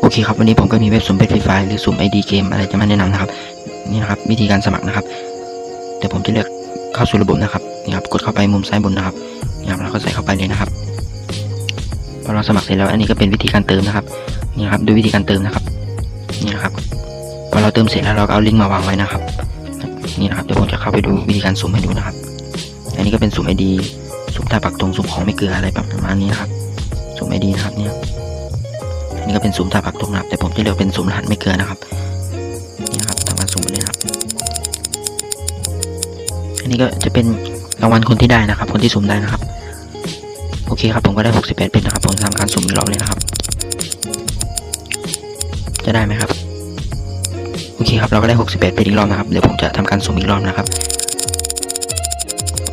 โอเคครับวันนี้ผมก็มีเว็บสุ่มเพชรฟรีไฟหรือสุ่มไอดีเกมอะไรจะมาแนะนำนะครับนี่นะครับวิธีการสมัครนะครับเดี๋ยวผมจะเลือกเข้าสู่ระบบนะครับนี่ครับกดเข้าไปมุมซ้ายบนนะครับนี่ครับเราก็ใส่เข้าไปเลยนะครับพอเราสมัครเสร็จแล้วอันนี้ก็เป็นวิธีการเติมนะครับนี่ครับดูวิธีการเติมนะครับนี่นะครับพอเราเติมเสร็จแล้วเราก็เอาลิงก์มาวางไว้นะครับนี่นะครับเดี๋ยวผมจะเข้าไปดูวิธีการสุ่มให้ดูนะครับ อันนี้ก็เป็นสุ่มไอดีสุ่มท่าปักตรงสุ่มของไม่เกลืออะไรแบบประมาณนี้นะครับสุ่มไอดีนะครับเนี่ย นนี้ก็เป็นสุ่มท่าปักตรงนะครับ แต่ผมจะเลือกเป็นสุ่มรหัสไม่เกินนะครับ นี่นะครับทำการสุ่มไปเลยครับ อันนี้ก็จะเป็นรางวัลคนที่ได้นะครับ คนที่สุ่มได้นะครับ โอเคครับ ผมก็ได้ 68 เป็นนะครับ ผมทำการสุ่มอีกรอบเลยนะครับ จะได้ไหมครับ โอเคครับ เราก็ได้ 68 เป็นอีกรอบนะครับ เดี๋ยวผมจะทำการสุ่มอีกรอบนะครับ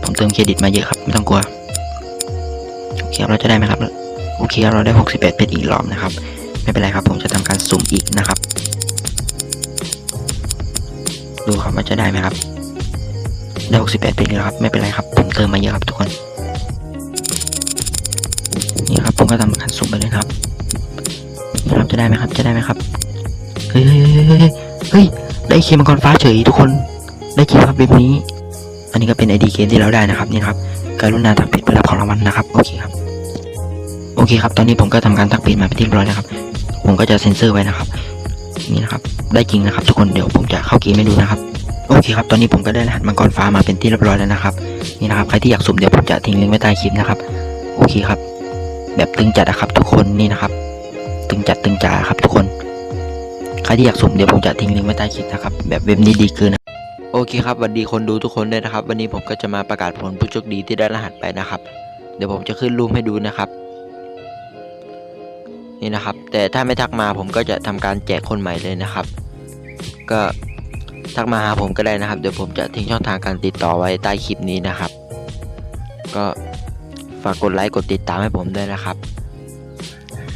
ผมเติมเครดิตมาเยอะครับ ไม่ต้องกลัว โอเคครับเราจะได้ไหมครับ โอเคครับเราได้ 68 เป็นอีกรอบนะครับ ไม่เป็นไรครับ ผมจะทำการสุ่มอีกนะครับ ดูครับว่าจะได้ไหมครับ ได้ 68เป็นอีแล้วครับ ไม่เป็นไรครับ ผมเติมมาเยอะครับทุกคน นี่ครับ ผมก็ทำการสุ่มไปเลยครับนี่ครับจะได้ไหมครับ จะได้ไหมครับ เฮ้ยเฮ้ยเฮ้ยเฮ้ย ได้เคมังกรฟ้าเฉยทุกคน ได้เคครับแบบนี้ อันนี้ก็เป็นไอดีเกมที่เราได้นะครับ นี่ครับ การุณาทักเพจเพื่อรับของรางวัลนะครับ โอเคครับโอเคครับ ตอนนี้ผมก็ทำการทักเพจมาเป็นที่เรียบร้อยแล้วครับ ผมก็จะเซ็นเซอร์ไว้นะครับ นี่นะครับ ได้จริงนะครับ ทุกคนเดี๋ยวผมจะเข้าเกมให้ดูนะครับ โอเคครับ ตอนนี้ผมก็ได้รหัสมังกรฟ้ามาเป็นที่เรียบร้อยแล้วนะครับ นี่นะครับ ใครที่อยากสุ่มเดี๋ยวผมจะทิ้งลิงก์ไว้ใต้คลิปนะครับ โอเคครับ แบบตึงจัดนะครับ ทุกคนนี่นะครับ ตึงจัดตึงจ๋าครับ ทุกคน ใครที่อยากสุ่มเดี๋ยวผมจะทิ้งลิงก์ไว้ใต้คลิปนะครับ แบบเว็บนี้ดีเกินนะโอเคครับสวัสดีคนดูทุกคนด้วยนะครับ วันนี้ผมก็จะมาประกาศผลผู้โชคดีที่ได้รหัสไปนะครับ เดี๋ยวผมจะขึ้นรูปให้ดูนะครับ นี่นะครับ แต่ถ้าไม่ทักมาผมก็จะทำการแจกคนใหม่เลยนะครับ ก็ทักมาหาผมก็ได้นะครับ เดี๋ยวผมจะทิ้งช่องทางการติดต่อไว้ใต้คลิปนี้นะครับ ก็ฝากกดไลค์กดติดตามให้ผมด้วยนะครับ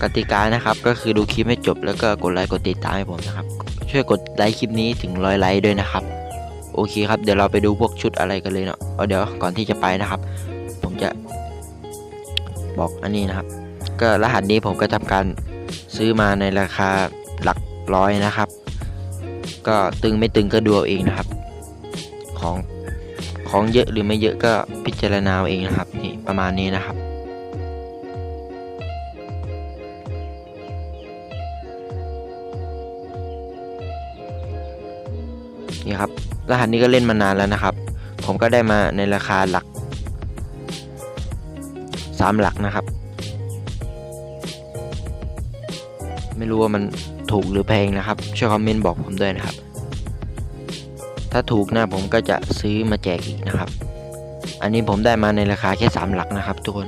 กติกานะครับก็คือดูคลิปให้จบแล้วก็กดไลค์กดติดตามให้ผมนะครับ ช่วยกดไลค์คลิปนี้ถึงร้อยไลค์ด้วยนะครับ โอเคครับเดี๋ยวเราไปดูพวกชุดอะไรกันเลยเนาะเอาเดี๋ยวก่อนที่จะไปนะครับ ผมจะบอกอันนี้นะครับ ก็รหัสนี้ผมก็ทำการซื้อมาในราคาหลักร้อยนะครับ ก็ตึงไม่ตึงก็ดูเอาเองนะครับ ของของเยอะหรือไม่เยอะก็พิจารณาเอาเองนะครับนี่ประมาณนี้นะครับ นี่ครับรหัสนี้ก็เล่นมานานแล้วนะครับ ผมก็ได้มาในราคาหลักสามหลักนะครับ ไม่รู้ว่ามันถูกหรือแพงนะครับ ช่วยคอมเมนต์บอกผมด้วยนะครับ ถ้าถูกนะผมก็จะซื้อมาแจกอีกนะครับ อันนี้ผมได้มาในราคาแค่สามหลักนะครับทุกคน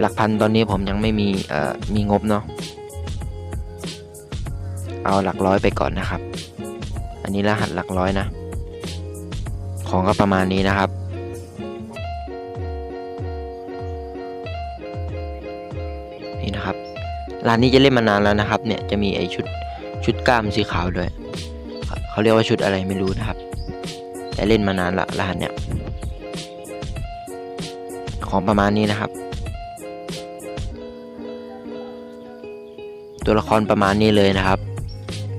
หลักพันตอนนี้ผมยังไม่มีเอ่อมีงบเนาะเอาหลักร้อยไปก่อนนะครับ อันนี้รหัสหลักร้อยนะ ของก็ประมาณนี้นะครับ ร้านนี้จะเล่นมานานแล้วนะครับ เนี่ยจะมีไอชุดชุดกล้ามสีขาวด้วยเขาเรียกว่าชุดอะไรไม่รู้นะครับ แต่เล่นมานานละรหัสเนี่ยของประมาณนี้นะครับ ตัวละครประมาณนี้เลยนะครับ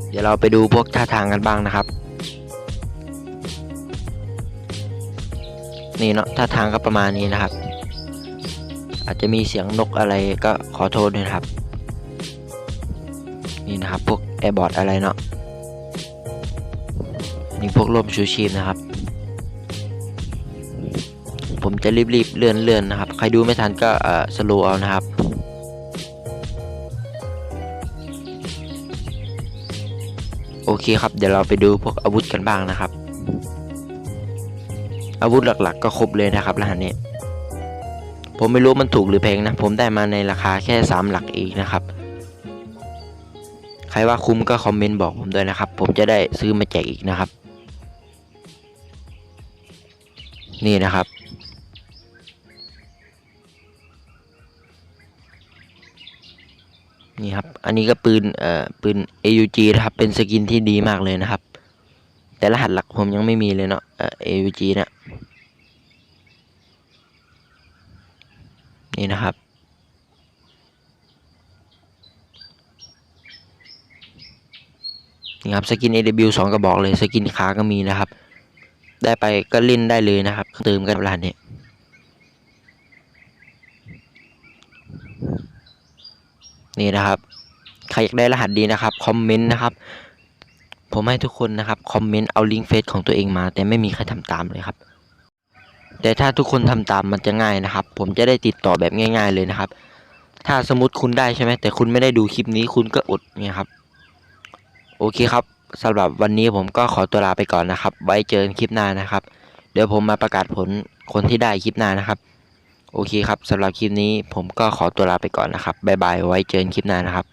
เดี๋ยวเราไปดูพวกท่าทางกันบ้างนะครับ นี่เนาะท่าทางก็ประมาณนี้นะครับ อาจจะมีเสียงนกอะไรก็ขอโทษด้วยนะครับ นี่นะครับพวกแอร์บอร์ดอะไรเนาะนี่พวกร่มชูชีพนะครับ ผมจะรีบๆเลื่อนเลื่อนนะครับ ใครดูไม่ทันก็อ่อสโลเอานะครับโอเคครับเดี๋ยวเราไปดูพวกอาวุธกันบ้างนะครับ อาวุธหลักๆ ก็ครบเลยนะครับรหัสนี้ ผมไม่รู้มันถูกหรือแพงนะ ผมได้มาในราคาแค่สามหลักเองนะครับ ใครว่าคุ้มก็คอมเมนต์บอกผมด้วยนะครับ ผมจะได้ซื้อมาแจกอีกนะครับ นี่นะครับ นี่ครับ อันนี้ก็ปืนเอ่อปืน AUG นะครับ เป็นสกินที่ดีมากเลยนะครับ แต่รหัสหลักผมยังไม่มีเลยเนาะเอ่อ AUG นะนี่นะครับ นี่ครับสกิน AW สองกระบอกเลยสกินขาก็มีนะครับ ได้ไปก็เล่นได้เลยนะครับ เติมกันร้านนี้นี่นะครับ ใครอยากได้รหัสดีนะครับคอมเมนต์นะครับ ผมให้ทุกคนนะครับคอมเมนต์เอาลิงก์เฟซของตัวเองมา แต่ไม่มีใครทำตามเลยครับ แต่ถ้าทุกคนทำตามมันจะง่ายนะครับ ผมจะได้ติดต่อแบบง่าย ๆเลยนะครับ ถ้าสมมติคุณได้ใช่ไหมแต่คุณไม่ได้ดูคลิปนี้คุณก็อดเนี่ยครับ โอเคครับสำหรับวันนี้ผมก็ขอตัวลาไปก่อนนะครับ ไว้เจอกันคลิปหน้านะครับ เดี๋ยวผมมาประกาศผลคนที่ได้คลิปหน้านะครับ โอเคครับสำหรับคลิปนี้ผมก็ขอตัวลาไปก่อนนะครับบ๊ายบายไว้เจอกันคลิปหน้านะครับ